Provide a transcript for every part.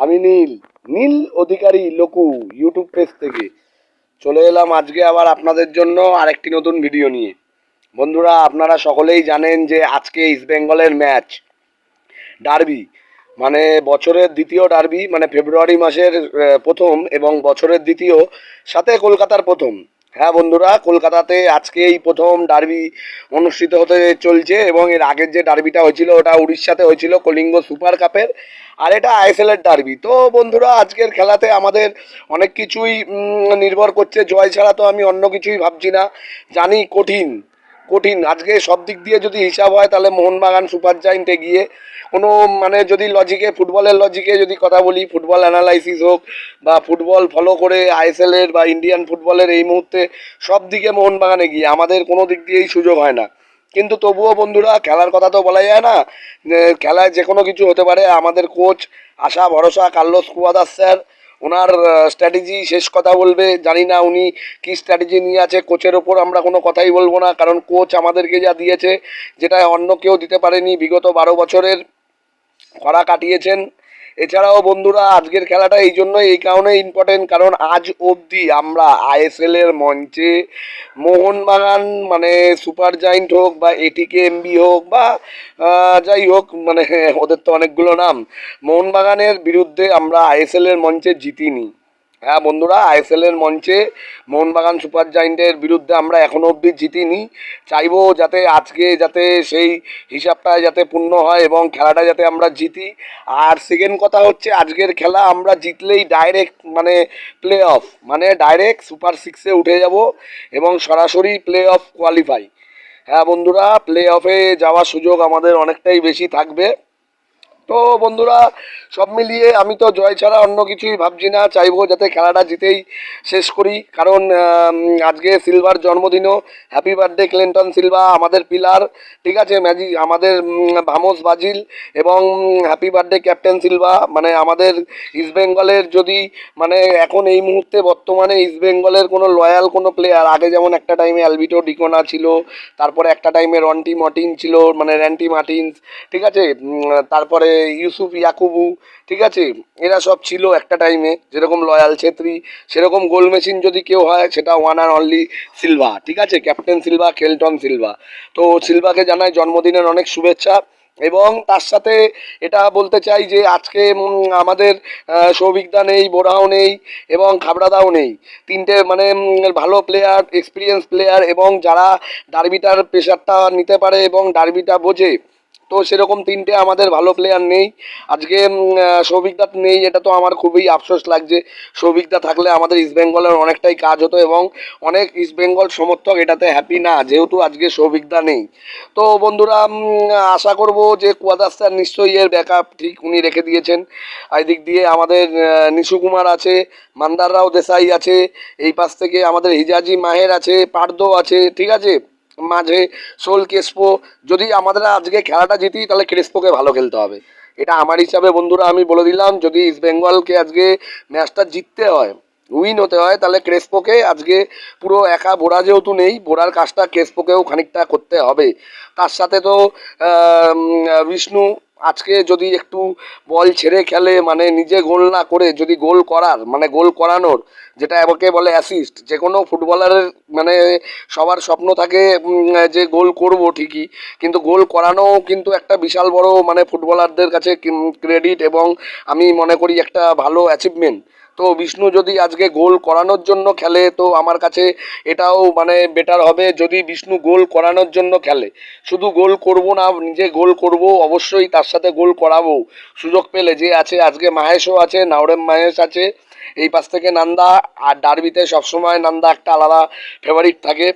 আমি নীল নীল অধিকারী লোকু YouTube page থেকে। চলে এলাম আজকে আবার আপনাদের জন্য আরেকটি নতুন ভিডিও নিয়ে। বন্ধুরা, আপনারা সকলেই জানেন যে আজকে ইস্ট বেঙ্গলের ম্যাচ ডার্বি মানে বছরের দ্বিতীয় ডার্বি মানে ফেব্রুয়ারি মাসের প্রথম এবং বছরের দ্বিতীয়, সাথে কলকাতার প্রথম। হ্যাঁ বন্ধুরা, কলকাতাতে আজকে এই প্রথম ডার্বি অনুষ্ঠিত হতে চলছে এবং এর আগের যে ডার্বিটা হয়েছিল ওটা উড়িষ্যাতে হয়েছিল কলিঙ্গ সুপার কাপের আর এটা আইএসএলের ডার্বি তো বন্ধুরা, আজকের খেলাতে আমাদের অনেক কিছুই নির্ভর করছে। জয় ছাড়া তো আমি অন্য কিছুই ভাবছি না। জানি কঠিন। কঠিন। আজকে সব দিক দিয়ে যদি হিসাব হয়, তাহলে মোহনবাগান সুপার জায়েন্ট গিয়ে কোনো মানে যদি লজিকে ফুটবলের লজিকে যদি কথা বলি, ফুটবল অ্যানালাইসিস হোক বা ফুটবল ফলো করে আইএসএল এর বা ইন্ডিয়ান ফুটবলের এই মুহূর্তে সব দিকে মোহনবাগানে গিয়ে, আমাদের কোনো দিক দিয়েই সুযোগ হয় না। কিন্তু তবুও বন্ধুরা, খেলার কথা তো বলা যায় না খেলায় যে কোনো কিছু হতে পারে। আমাদের কোচ আশা ভরসা, কার্লোস কুয়াদাস স্যার ওনার স্ট্র্যাটেজি শেষ কথা বলবে, জানি না উনি কি স্ট্র্যাটেজি নিয়ে আছে কোচের ওপর আমরা কোনো কথাই বলব না, কারণ কোচ আমাদেরকে যা দিয়েছে, যেটা অন্য কেউ দিতে পারেনি, বিগত বারো বছরের খরা কাটিয়েছেন এছাড়াও বন্ধুরা, আজকের খেলাটা এই জন্য এই কারণে ইম্পর্টেন্ট কারণ আজ অবধি আমরা আইএসএল এর মঞ্চে মোহনবাগান মানে সুপার জায়েন্ট হোক বা এটিকে এমবি হোক বা যাই হোক মানে ওদের তো অনেকগুলো নাম, মোহনবাগানের বিরুদ্ধে আমরা আইএসএল এর মঞ্চে জিতিনি। হ্যাঁ বন্ধুরা, আইএসএল এর মঞ্চে মোহনবাগান সুপার জায়েন্টের বিরুদ্ধে আমরা এখনও অবধি জিতিনি। চাইব যাতে আজকে যাতে সেই হিসাবটা যাতে পূর্ণ হয় এবং খেলাটা যাতে আমরা জিতি। আর সেকেন্ড কথা হচ্ছে, আজকের খেলা আমরা জিতলেই ডাইরেক্ট মানে প্লে অফ মানে ডাইরেক্ট সুপার সিক্সে উঠে যাব এবং সরাসরি প্লে অফ কোয়ালিফাই হ্যাঁ বন্ধুরা প্লে অফে যাওয়ার সুযোগ আমাদের অনেকটাই বেশি থাকবে। তো বন্ধুরা, সব মিলিয়ে আমি তো জয় ছাড়া অন্য কিছুই ভাবছি না, চাইব যাতে খেলাটা জিতেই শেষ করি। কারণ আজকে সিলভার জন্মদিনও। হ্যাপি বার্থডে ক্লিন্টন সিলভা, আমাদের পিলার, ঠিক আছে? ম্যাজি, আমাদের ভামোস বাজিল এবং হ্যাপি বার্থডে ক্যাপ্টেন সিলভা। মানে আমাদের ইস্ট বেঙ্গলের যদি মানে এখন এই মুহূর্তে বর্তমানে ইস্ট বেঙ্গলের কোনো লয়াল কোনো প্লেয়ার আগে যেমন একটা টাইমে অ্যালবিটো ডিকোনা ছিল, তারপরে একটা টাইমে রন্টি মর্টিন ছিল মানে র্যান্টি মার্টিনস ঠিক আছে? তারপরে ইউসুফ, ইয়াকুবু, ঠিক আছে? এরা সব ছিল একটা টাইমে যেরকম লয়াল ছেত্রী, সেরকম গোল মেশিন যদি কেউ হয়, সেটা ওয়ান অ্যান্ড অনলি সিলভা, ঠিক আছে? Captain Silva, Cleiton Silva. তো সিলভাকে জানাই জন্মদিনের অনেক শুভেচ্ছা এবং তার সাথে এটা বলতে চাই যে আজকে আমাদের সৌভিকদা নেই, বোরাও নেই এবং খাবড়াদাও নেই। তিনটে মানে ভালো প্লেয়ার এক্সপিরিয়েন্স প্লেয়ার এবং যারা ডার্বিটার প্রেশারটা নিতে পারে এবং ডার্বিটা বোঝে তো সেরকম তিনটে আমাদের ভালো প্লেয়ার নেই। আজকে উম, আহ, সৌভিকদা নেই এটা তো আমার খুবই আফসোস লাগছে। সৌভিকদা থাকলে আমাদের ইস্ট বেঙ্গলের অনেকটাই কাজ হতো এবং অনেক ইস্ট বেঙ্গল সমর্থক এটাতে হ্যাপি না যেহেতু আজকে সৌভিকদা নেই। তো বন্ধুরা আশা করব যে কুয়াদাস স্যার নিশ্চয়ই এর ব্যাকআপ ঠিক উনি রেখে দিয়েছেন। এদিক দিয়ে আমাদের নিশু কুমার আছে মান্দার রাও দেসাই আছে এই পাশ থেকে আমাদের হিজাজি মাহের আছে পার্দো আছে ঠিক আছে? মাঝে সোল ক্রেসপো যদি আমাদের আজকে খেলাটা জিতি, তাহলে ক্রেসপোকে ভালো খেলতে হবে। এটা আমার হিসাবে, বন্ধুরা, আমি বলে দিলাম, যদি ইস্ট বেঙ্গলকে আজকে ম্যাচটা জিততে হয়, উইন হতে হয়, তাহলে ক্রেসপোকে আজকে পুরো একা বোরা যেহেতু নেই, বোরার কাজটা ক্রেসপোকেও খানিকটা করতে হবে। তার সাথে তো বিষ্ণু আজকে যদি একটু বল ছেড়ে খেলে মানে নিজে গোল না করে যদি গোল করার মানে গোল করানোর, যেটা আমাকে বলে অ্যাসিস্ট যে কোনো ফুটবলারের মানে সবার স্বপ্ন থাকে যে গোল করব ঠিকই, কিন্তু গোল করানো কিন্তু একটা বিশাল বড় মানে ফুটবলারদের কাছে ক্রেডিট এবং আমি মনে করি একটা ভালো অ্যাচিভমেন্ট তো বিষ্ণু যদি আজকে গোল করানোর জন্য খেলে, তো আমার কাছে এটাও মানে বেটার হবে যদি বিষ্ণু গোল করানোর জন্য খেলে। শুধু গোল করব না, নিজে গোল করব, অবশ্যই তার সাথে গোল করাবো। সুযোগ পেলে যে আছে, আজকে মাহেশও আছে, নাওরেম মাহেশ আছে। এই পাশ থেকে নান্দা, আর ডারবিতে সবসময় নান্দা একটা আলাদা ফেভারিট থাকে।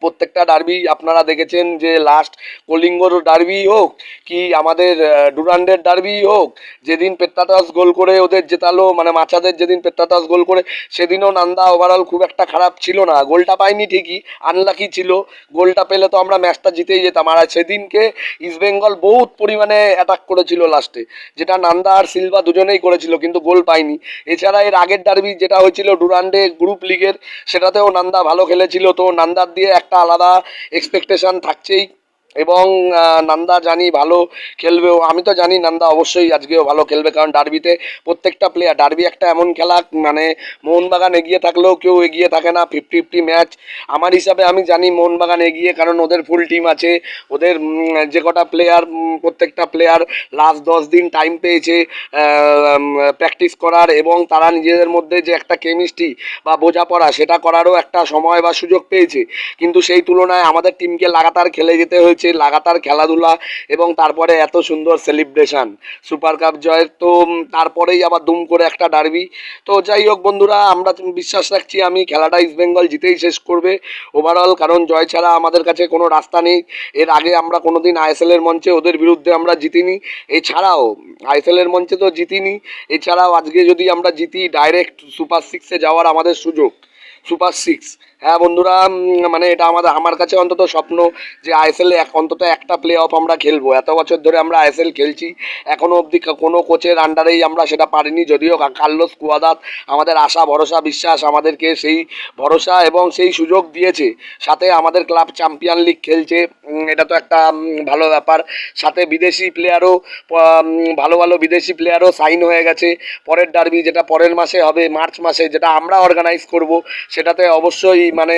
প্রত্যেকটা ডার্বি আপনারা দেখেছেন যে লাস্ট কলিঙ্গর ডার্বি হোক কি আমাদের ডুরান্ডের ডার্বি হোক, যেদিন পেত্তাতাস গোল করে ওদের জেতালো মানে মাচাদের যেদিন পেত্তাতাস গোল করে, সেদিনও নান্দা ওভারঅল খুব একটা খারাপ ছিল না। গোলটা পাইনি ঠিকই আনলাকি ছিল। গোলটা পেলে তো আমরা ম্যাচটা জিতেই যেতাম। আর সেদিনকে ইস্টবেঙ্গল বহুত পরিমাণে অ্যাটাক করেছিল লাস্টে যেটা নান্দা আর সিলভা দুজনেই করেছিল, কিন্তু গোল পায়নি এছাড়া এর আগের ডার্বি যেটা হয়েছিল ডুরান্ডে গ্রুপ লিগের সেটাতেও নান্দা ভালো খেলেছিল। তো নান্দার দিয়ে একটা আলাদা এক্সপেকটেশন থাকছেই। এবং নান্দা জানি ভালো খেলবেও। আমি তো জানি নান্দা অবশ্যই আজকেও ভালো খেলবে, কারণ ডার্বিতে প্রত্যেকটা প্লেয়ার ডার্বি একটা এমন খেলা মানে মোহনবাগান এগিয়ে থাকলেও কেউ এগিয়ে থাকে না ফিফটি ফিফটি ম্যাচ আমার হিসাবে আমি জানি মোহনবাগান এগিয়ে, কারণ ওদের ফুল টিম আছে, ওদের যে কটা প্লেয়ার প্রত্যেকটা প্লেয়ার লাস্ট দশ দিন টাইম পেয়েছে প্র্যাকটিস করার এবং তারা নিজেদের মধ্যে যে একটা কেমিস্ট্রি বা বোঝাপড়া, সেটা করারও একটা সময় বা সুযোগ পেয়েছে। কিন্তু সেই তুলনায় আমাদের টিমকে লাগাতার খেলে যেতে হয়েছে। লাগাতার খেলাধুলা এবং তারপরে এত সুন্দর সেলিব্রেশন সুপার কাপ জয়ের তো তারপরেই আবার দুম করে একটা ডার্বি তো, যাই হোক বন্ধুরা, আমরা বিশ্বাস রাখছি, আমি খেলাটা ইস্ট বেঙ্গল জিতেই শেষ করবে। ওভারঅল কারণ জয় ছাড়া আমাদের কাছে কোনো রাস্তা নেই। এর আগে আমরা কোনোদিন আইএসএল এর মঞ্চে ওদের বিরুদ্ধে আমরা জিতিনি। এছাড়াও আইএসএল এর মঞ্চে তো জিতিনি। এছাড়াও আজকে যদি আমরা জিতি ডাইরেক্ট সুপার সিক্সে যাওয়ার আমাদের সুযোগ। সুপার সিক্স হ্যাঁ বন্ধুরা মানে এটা আমাদের, আমার কাছে অন্তত স্বপ্ন যে আইএসএল এক, অন্তত একটা প্লে অফ আমরা খেলব। এত বছর ধরে আমরা আইএসএল খেলছি এখনও অবধি কোনো কোচের আন্ডারেই আমরা সেটা পারিনি, যদিও কার্লোস কুয়াদাত আমাদের আশা, ভরসা, বিশ্বাস আমাদেরকে সেই ভরসা এবং সেই সুযোগ দিয়েছে। সাথে আমাদের ক্লাব চ্যাম্পিয়ন লিগ খেলছে এটা তো একটা ভালো ব্যাপার। সাথে বিদেশি প্লেয়ারও ভালো ভালো বিদেশি প্লেয়ারও সাইন হয়ে গেছে। পরের ডার্বি যেটা পরের মাসে হবে, মার্চ মাসে, যেটা আমরা অর্গানাইজ করব, সেটাতে অবশ্যই মানে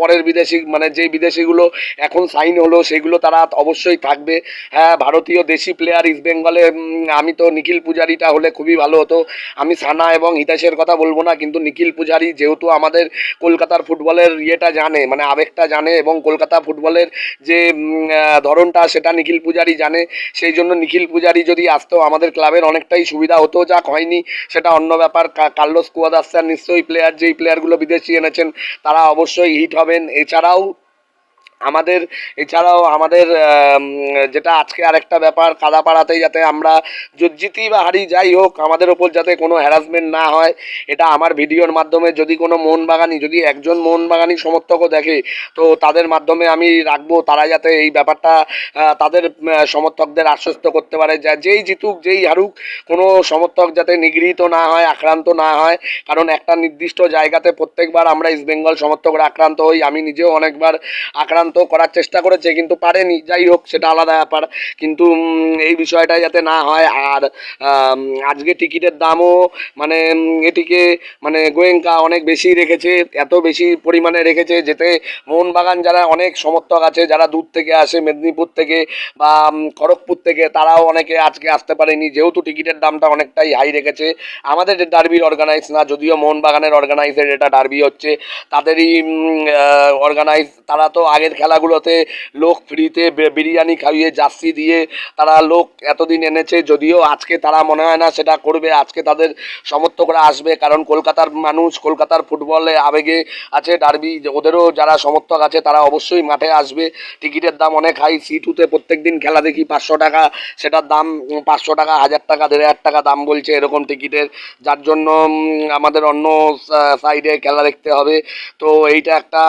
পরের বিদেশি মানে যেই বিদেশিগুলো এখন সাইন হলো, সেগুলো তারা অবশ্যই থাকবে। হ্যাঁ ভারতীয় দেশি প্লেয়ার ইস্ট বেঙ্গলে আমি তো নিখিল পূজারিটা হলে খুবই ভালো হতো। আমি সানা এবং হিতাশের কথা বলব না, কিন্তু নিখিল পূজারি যেহেতু আমাদের কলকাতার ফুটবলের ইয়েটা জানে মানে আবেগটা জানে এবং কলকাতা ফুটবলের যে ধরনটা, সেটা নিখিল পূজারি জানে। সেই জন্য নিখিল পূজারি যদি আসতো, আমাদের ক্লাবের অনেকটাই সুবিধা হতো। যা হয়নি, সেটা অন্য ব্যাপার। কার্লোস কুয়াদাস স্যার নিশ্চয়ই প্লেয়ার যেই প্লেয়ারগুলো বিদেশি এনেছেন, তারা অবশ্যই হিট হবেন। এছাড়াও আমাদের, এছাড়াও আমাদের যেটা আজকে আরেকটা ব্যাপার কাদাপাড়াতেই যাতে আমরা জিতি বা হারি যাই হোক, আমাদের ওপর যাতে কোনো হ্যারাসমেন্ট না হয়, এটা আমার ভিডিওর মাধ্যমে যদি কোনো মোহনবাগানি, যদি একজন মোহনবাগানি সমর্থকও দেখে, তো তাদের মাধ্যমে আমি রাখব, তারা যাতে এই ব্যাপারটা তাদের সমর্থকদের আশ্বস্ত করতে পারে, যা যেই জিতুক, যেই হারুক, কোনো সমর্থক যাতে নিগৃহীত না হয়, আক্রান্ত না হয়, কারণ একটা নির্দিষ্ট জায়গাতে প্রত্যেকবার আমরা ইস্ট বেঙ্গল সমর্থকরা আক্রান্ত হই, আমি নিজেও অনেকবার আক্রান্ত করার চেষ্টা করেছে, কিন্তু পারেনি। যাই হোক, সেটা আলাদা ব্যাপার। কিন্তু এই বিষয়টা যাতে না হয়, আর আজকে টিকিটের দামও মানে এটিকে মানে গোয়েঙ্কা অনেক বেশি রেখেছে, এত বেশি পরিমাণে রেখেছে, যেতে মোহনবাগান যারা অনেক সমর্থক আছে, যারা দূর থেকে আসে, মেদিনীপুর থেকে বা খড়গপুর থেকে, তারাও অনেকে আজকে আসতে পারেনি। যেহেতু টিকিটের দামটা অনেকটাই হাই রেখেছে, আমাদের ডার্বির অর্গানাইজ না, যদিও মোহনবাগানের অর্গানাইজের এটা ডার্বি হচ্ছে, তাদেরই অর্গানাইজ তারা তো আগের খেলাগুলোতে লোক ফ্রিতে বিরিয়ানি খাইয়ে, জার্সি দিয়ে তারা লোক এতদিন এনেছে, যদিও আজকে তারা মনে হয় না সেটা করবে। আজকে তাদের সমর্থকরা আসবে, কারণ কলকাতার মানুষ, কলকাতার ফুটবলে আবেগে আছে, ডার্বি ওদেরও যারা সমর্থক আছে, তারা অবশ্যই মাঠে আসবে। টিকিটের দাম অনেক হাই সি টুতে প্রত্যেক দিন খেলা দেখি পাঁচশো টাকা, সেটার দাম পাঁচশো টাকা, হাজার টাকা, দেড় হাজার টাকা দাম বলছে এরকম টিকিটের। যার জন্য আমাদের অন্য সাইডে খেলা দেখতে হবে। তো এইটা একটা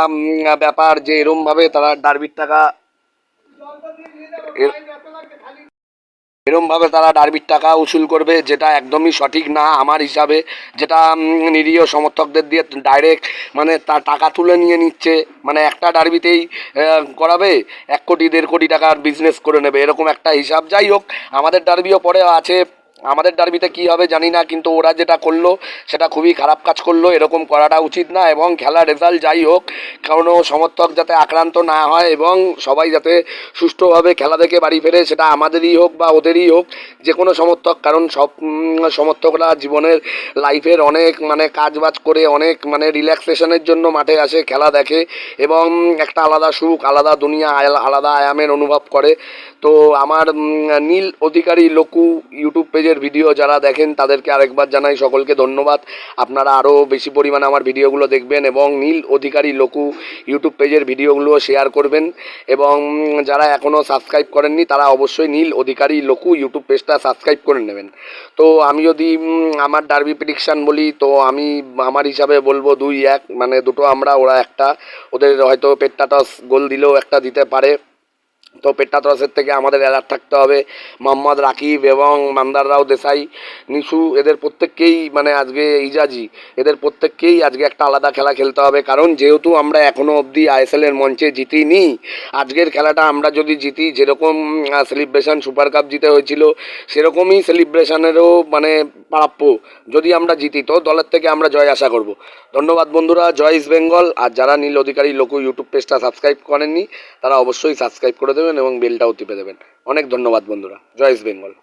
ব্যাপার যে এরমভাবে তারা ডার্বির টাকা এর- এরমভাবে তারা ডার্বির টাকা উসুল করবে, যেটা একদমই সঠিক না আমার হিসাবে, যেটা নিরীহ সমর্থকদের দিয়ে ডাইরেক্ট মানে তার টাকা তুলে নিয়ে নিচ্ছে। মানে একটা ডার্বিতেই করাবে, এক কোটি, দেড় কোটি টাকার বিজনেস করে নেবে, এরকম একটা হিসাব। যাই হোক, আমাদের ডার্বিও পরে আছে। আমাদের ডার্বিতে কি হবে জানি না, কিন্তু ওরা যেটা করল, সেটা খুবই খারাপ কাজ করল, এরকম করাটা উচিত না এবং খেলার রেজাল্ট যাই হোক, কোনো সমর্থক যাতে আক্রান্ত না হয় এবং সবাই যাতে সুষ্ঠুভাবে খেলা দেখে বাড়ি ফেরে, সেটা আমাদেরই হোক বা ওদেরই হোক, যে কোনো সমর্থক, কারণ সব সমর্থকরা জীবনের লাইফের অনেক মানে কাজ বাজ করে অনেক মানে রিল্যাক্সেশনের জন্য মাঠে আসে, খেলা দেখে এবং একটা আলাদা সুখ, আলাদা দুনিয়া, আলা- আলাদা আয়ামের অনুভব করে। তো আমার নীল অধিকারী লোকু ইউটিউব পেজের ভিডিও যারা দেখেন তাদেরকে আরেকবার জানাই সকলকে ধন্যবাদ। আপনারা আরও বেশি পরিমাণে আমার ভিডিওগুলো দেখবেন এবং নীল অধিকারী লোকু ইউটিউব পেজের ভিডিওগুলো শেয়ার করবেন এবং যারা এখনও সাবস্ক্রাইব করেননি তারা অবশ্যই নীল অধিকারী লোকু ইউটিউব পেজটা সাবস্ক্রাইব করে নেবেন। তো আমি যদি আমার ডার্বি প্রেডিকশান বলি, তো আমি আমার হিসাবে বলব দুই এক মানে দুটো আমরা, ওরা একটা। ওদের হয়তো পেট্টাটস গোল দিলেও একটা দিতে পারে। তো পেট্টাতরসের থেকে আমাদের অ্যালার্ট থাকতে হবে। মোহাম্মদ রাকিব এবং মান্দার রাও দেশাই, নিশু, এদের প্রত্যেককেই মানে আজকে ইজাজি। এদের প্রত্যেককেই আজকে একটা আলাদা খেলা খেলতে হবে। কারণ যেহেতু আমরা এখনও অবধি আইএসএল এর মঞ্চে জিতিনি, আজকের খেলাটা আমরা যদি জিতি, যেরকম সেলিব্রেশন সুপার কাপ জিতে হয়েছিল, সেরকমই সেলিব্রেশনেরও মানে প্রাপ্য যদি আমরা জিতি। তো দলের থেকে আমরা জয় আশা করব। ধন্যবাদ বন্ধুরা, জয় ইস্ট বেঙ্গল। আর যারা নীল অধিকারী লোক ইউটিউব পেজটা সাবস্ক্রাইব করেননি, তারা অবশ্যই সাবস্ক্রাইব করে দেবেন এবং বেলটাও টিপে দেবেন। অনেক ধন্যবাদ বন্ধুরা। জয় ইস্ট বেঙ্গল।